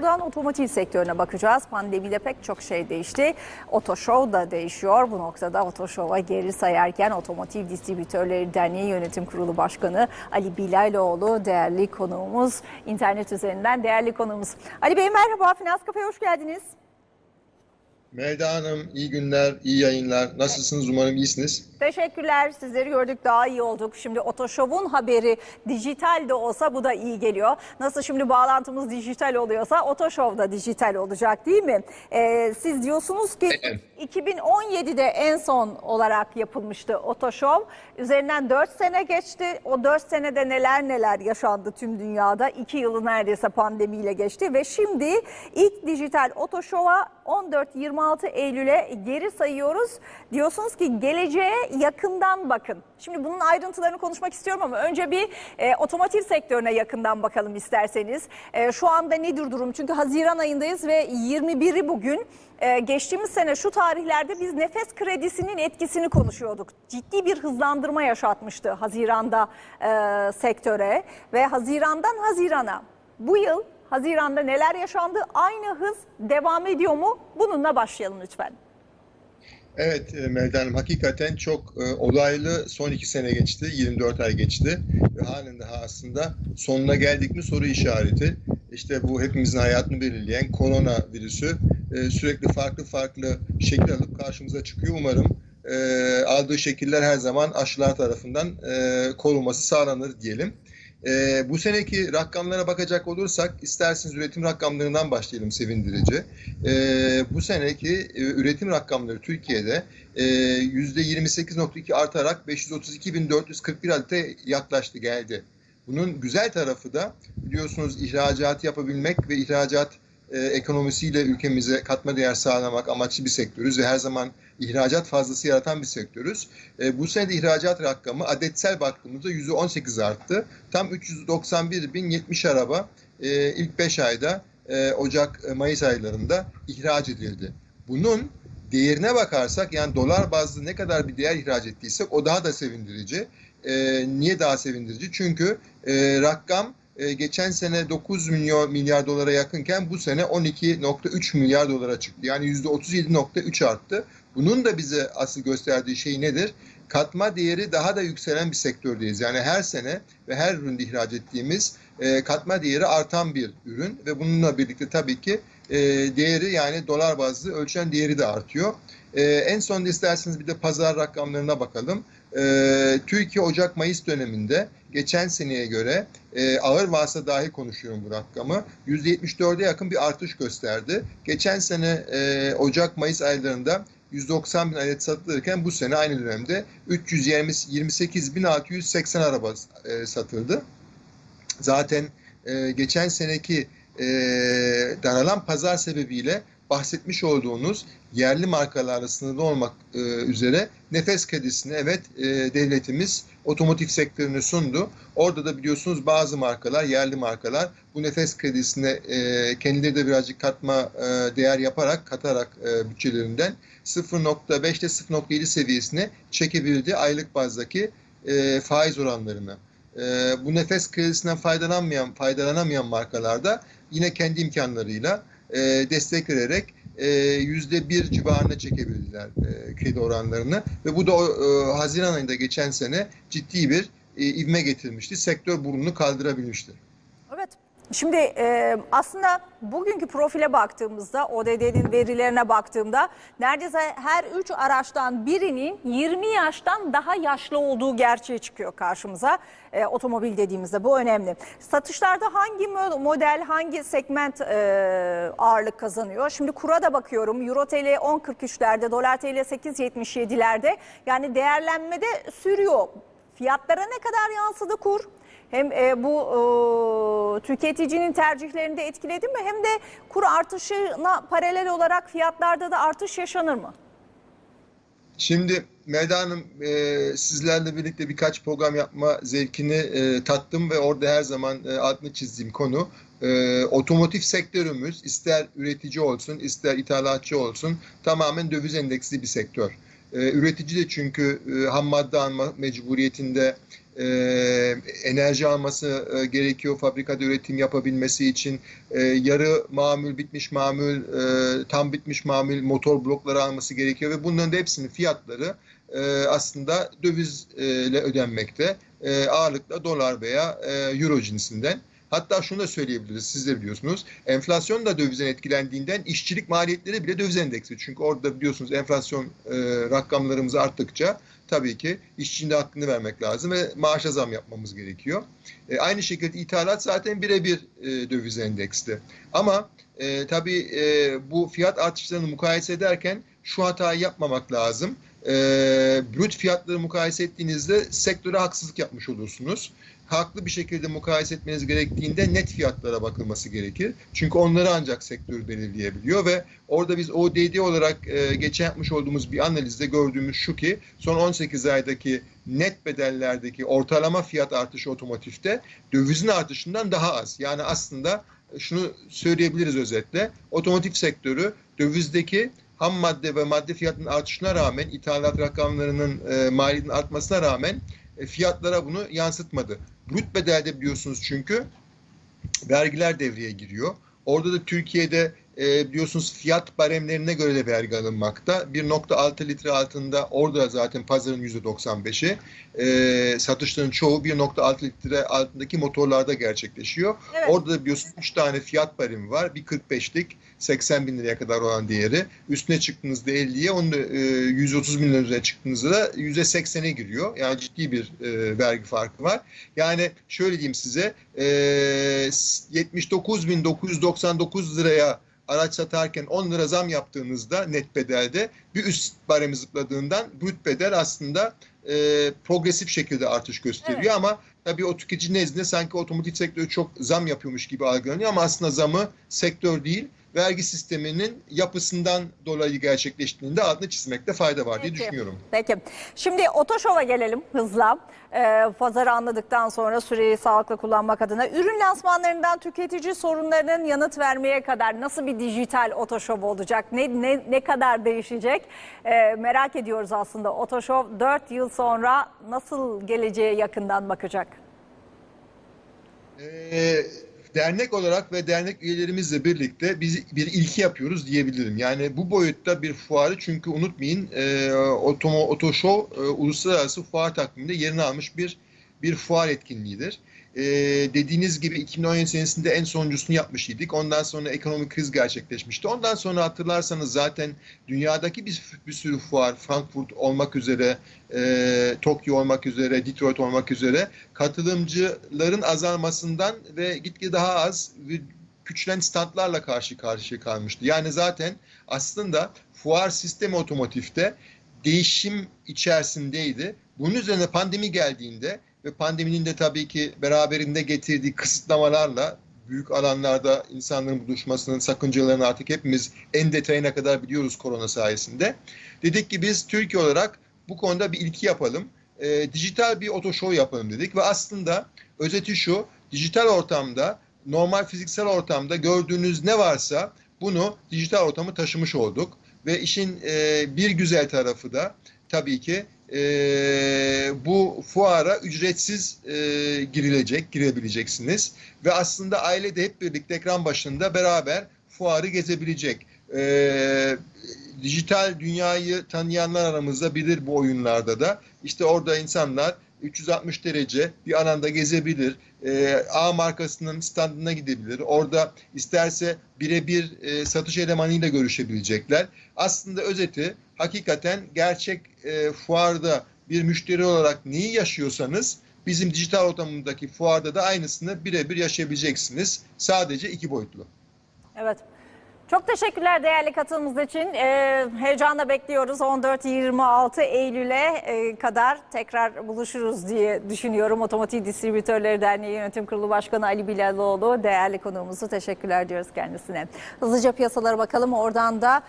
buradan otomotiv sektörüne bakacağız. Pandemide pek çok şey değişti. Otoshow da değişiyor. Bu noktada Otoshow'a geri sayarken Otomotiv Distribütörleri Derneği Yönetim Kurulu Başkanı Ali Bilaloğlu değerli konuğumuz. internet üzerinden değerli konuğumuz. Ali Bey merhaba. Finans Kafe'ye hoş geldiniz. Melda Hanım iyi günler, iyi yayınlar. Nasılsınız? Umarım iyisiniz. Teşekkürler. Sizleri gördük daha iyi olduk. Şimdi Otoshow'un haberi dijital de olsa bu da iyi geliyor. Nasıl şimdi bağlantımız dijital oluyorsa Otoshow da dijital olacak değil mi? Ee, siz diyorsunuz ki Evet. 2017'de en son olarak yapılmıştı Otoshow. Üzerinden 4 sene geçti. O 4 senede neler neler yaşandı tüm dünyada. 2 yılı neredeyse pandemiyle geçti ve şimdi ilk dijital Otoshow'a 14-26 Eylül'e geri sayıyoruz. Diyorsunuz ki geleceğe yakından bakın. Şimdi bunun ayrıntılarını konuşmak istiyorum ama önce bir e, otomotiv sektörüne yakından bakalım isterseniz. E, şu anda nedir durum? Çünkü Haziran ayındayız ve 21'i bugün. E, geçtiğimiz sene şu tarihlerde biz nefes kredisinin etkisini konuşuyorduk. Ciddi bir hızlandırma yaşatmıştı Haziran'da e, sektöre ve Haziran'dan Haziran'a bu yıl Haziran'da neler yaşandı? Aynı hız devam ediyor mu? Bununla başlayalım lütfen. Evet e, Melda Hanım hakikaten çok e, olaylı son iki sene geçti. 24 ay geçti. Ve halen daha aslında sonuna geldik mi soru işareti. İşte bu hepimizin hayatını belirleyen korona virüsü e, sürekli farklı farklı şekil alıp karşımıza çıkıyor. Umarım e, aldığı şekiller her zaman aşılar tarafından e, korunması sağlanır diyelim. E, bu seneki rakamlara bakacak olursak isterseniz üretim rakamlarından başlayalım sevindirici. E, bu seneki e, üretim rakamları Türkiye'de e, %28.2 artarak 532.441 adete yaklaştı geldi. Bunun güzel tarafı da biliyorsunuz ihracat yapabilmek ve ihracat e, ekonomisiyle ülkemize katma değer sağlamak amaçlı bir sektörüz ve her zaman ihracat fazlası yaratan bir sektörüz. E, bu sene de ihracat rakamı adetsel baktığımızda %18 arttı. Tam 391.070 araba e, ilk 5 ayda e, Ocak-Mayıs aylarında ihraç edildi. Bunun değerine bakarsak yani dolar bazlı ne kadar bir değer ihraç ettiysek o daha da sevindirici. E, niye daha sevindirici? Çünkü e, rakam e, geçen sene 9 milyon milyar dolara yakınken bu sene 12.3 milyar dolara çıktı. Yani %37.3 arttı. Bunun da bize asıl gösterdiği şey nedir? Katma değeri daha da yükselen bir sektördeyiz. Yani her sene ve her üründe ihraç ettiğimiz e, katma değeri artan bir ürün ve bununla birlikte tabii ki e, değeri yani dolar bazlı ölçen değeri de artıyor. E, en son isterseniz bir de pazar rakamlarına bakalım. E, Türkiye Ocak-Mayıs döneminde geçen seneye göre e, ağır vasıta dahi konuşuyorum bu rakamı. %74'e yakın bir artış gösterdi. Geçen sene e, Ocak-Mayıs aylarında 190 bin adet satılırken bu sene aynı dönemde 328.680 araba e, satıldı. Zaten e, geçen seneki e, daralan pazar sebebiyle bahsetmiş olduğunuz yerli markalarla sınırlı olmak e, üzere nefes kredisini evet e, devletimiz otomotiv sektörüne sundu. Orada da biliyorsunuz bazı markalar, yerli markalar bu nefes kredisine e, kendileri de birazcık katma e, değer yaparak, katarak e, bütçelerinden 0.5 ile 0.7 seviyesine çekebildi aylık bazdaki e, faiz oranlarını. E, bu nefes kredisinden faydalanmayan, faydalanamayan markalarda yine kendi imkanlarıyla e, destek vererek e, yüzde bir civarına çekebildiler e, kredi oranlarını ve bu da e, Haziran ayında geçen sene ciddi bir e, ivme getirmişti. Sektör burnunu kaldırabilmişti. Şimdi e, aslında bugünkü profile baktığımızda, ODD'nin verilerine baktığımda neredeyse her üç araçtan birinin 20 yaştan daha yaşlı olduğu gerçeği çıkıyor karşımıza. E, otomobil dediğimizde bu önemli. Satışlarda hangi mo- model, hangi segment e, ağırlık kazanıyor? Şimdi kura da bakıyorum. Euro TL 10.43'lerde, dolar TL 8.77'lerde. Yani değerlenmede sürüyor. Fiyatlara ne kadar yansıdı kur? Hem e, bu e, tüketicinin tercihlerini de etkiledi mi hem de kur artışına paralel olarak fiyatlarda da artış yaşanır mı? Şimdi Melda Hanım e, sizlerle birlikte birkaç program yapma zevkini e, tattım ve orada her zaman e, altını çizdiğim konu e, otomotiv sektörümüz ister üretici olsun ister ithalatçı olsun tamamen döviz endeksli bir sektör. E, üretici de çünkü e, ham madde alma mecburiyetinde e, enerji alması e, gerekiyor fabrikada üretim yapabilmesi için. E, yarı mamül, bitmiş mamül, e, tam bitmiş mamül motor blokları alması gerekiyor ve bunların da hepsinin fiyatları e, aslında dövizle ödenmekte. E, ağırlıkla dolar veya e, euro cinsinden. Hatta şunu da söyleyebiliriz, siz de biliyorsunuz. Enflasyon da dövizden etkilendiğinden işçilik maliyetleri bile döviz endeksi. Çünkü orada biliyorsunuz enflasyon e, rakamlarımız arttıkça tabii ki işçinin de hakkını vermek lazım ve maaşa zam yapmamız gerekiyor. E, aynı şekilde ithalat zaten birebir e, döviz endeksli. Ama e, tabii e, bu fiyat artışlarını mukayese ederken şu hatayı yapmamak lazım. E, brüt fiyatları mukayese ettiğinizde sektöre haksızlık yapmış olursunuz haklı bir şekilde mukayese etmeniz gerektiğinde net fiyatlara bakılması gerekir. Çünkü onları ancak sektör belirleyebiliyor ve orada biz ODD olarak e, geçen yapmış olduğumuz bir analizde gördüğümüz şu ki son 18 aydaki net bedellerdeki ortalama fiyat artışı otomotivde dövizin artışından daha az. Yani aslında şunu söyleyebiliriz özetle. Otomotiv sektörü dövizdeki ham madde ve madde fiyatının artışına rağmen ithalat rakamlarının e, maliyetinin artmasına rağmen e, fiyatlara bunu yansıtmadı. Brüt bedelde biliyorsunuz çünkü vergiler devreye giriyor. Orada da Türkiye'de e, biliyorsunuz fiyat baremlerine göre de vergi alınmakta. 1.6 litre altında orada zaten pazarın %95'i e, satışların çoğu 1.6 litre altındaki motorlarda gerçekleşiyor. Evet. Orada da biliyorsunuz 3 tane fiyat baremi var. Bir 45'lik 80 bin liraya kadar olan değeri. Üstüne çıktığınızda 50'ye, onun da, e, 130 bin lira üzerine çıktığınızda da %80'e giriyor. Yani ciddi bir e, vergi farkı var. Yani şöyle diyeyim size, e, 79.999 liraya araç satarken 10 lira zam yaptığınızda net bedelde bir üst baremi zıpladığından brüt bedel aslında e, progresif şekilde artış gösteriyor Evet. ama tabii o tüketici nezdinde sanki otomotiv sektörü çok zam yapıyormuş gibi algılanıyor ama aslında zamı sektör değil vergi sisteminin yapısından dolayı gerçekleştiğinde altını çizmekte fayda var diye Peki. düşünüyorum. Peki. Şimdi Otoşov'a gelelim hızla. Ee, pazarı anladıktan sonra süreyi sağlıklı kullanmak adına ürün lansmanlarından tüketici sorunlarının yanıt vermeye kadar nasıl bir dijital Otoşov olacak? Ne, ne, ne kadar değişecek? Ee, merak ediyoruz aslında. Otoşov 4 yıl sonra nasıl geleceğe yakından bakacak? Ee, dernek olarak ve dernek üyelerimizle birlikte biz bir ilki yapıyoruz diyebilirim. Yani bu boyutta bir fuarı çünkü unutmayın e, Otomo Oto e, uluslararası fuar takviminde yerini almış bir bir fuar etkinliğidir. E, dediğiniz gibi 2017 senesinde en sonuncusunu yapmış idik. Ondan sonra ekonomik kriz gerçekleşmişti. Ondan sonra hatırlarsanız zaten dünyadaki bir, bir sürü fuar, Frankfurt olmak üzere, e, Tokyo olmak üzere, Detroit olmak üzere katılımcıların azalmasından ve gitgide daha az ve küçülen standlarla karşı karşıya kalmıştı. Yani zaten aslında fuar sistemi otomotivde değişim içerisindeydi. Bunun üzerine pandemi geldiğinde ve pandeminin de tabii ki beraberinde getirdiği kısıtlamalarla büyük alanlarda insanların buluşmasının sakıncalarını artık hepimiz en detayına kadar biliyoruz korona sayesinde. Dedik ki biz Türkiye olarak bu konuda bir ilki yapalım. E, dijital bir oto show yapalım dedik ve aslında özeti şu, dijital ortamda, normal fiziksel ortamda gördüğünüz ne varsa bunu dijital ortamı taşımış olduk. Ve işin e, bir güzel tarafı da tabii ki e, bu fuara ücretsiz e, girilecek, girebileceksiniz. Ve aslında aile de hep birlikte ekran başında beraber fuarı gezebilecek. E, dijital dünyayı tanıyanlar aramızda bilir bu oyunlarda da. İşte orada insanlar 360 derece bir alanda gezebilir. E, A markasının standına gidebilir. Orada isterse birebir e, satış elemanıyla görüşebilecekler. Aslında özeti hakikaten gerçek e, fuarda bir müşteri olarak neyi yaşıyorsanız bizim dijital ortamındaki fuarda da aynısını birebir yaşayabileceksiniz. Sadece iki boyutlu. Evet. Çok teşekkürler değerli katılımınız için. Ee, heyecanla bekliyoruz. 14-26 Eylül'e e, kadar tekrar buluşuruz diye düşünüyorum. Otomotiv Distribütörleri Derneği Yönetim Kurulu Başkanı Ali Bilaloğlu değerli konuğumuzu teşekkürler diyoruz kendisine. Hızlıca piyasalara bakalım. Oradan da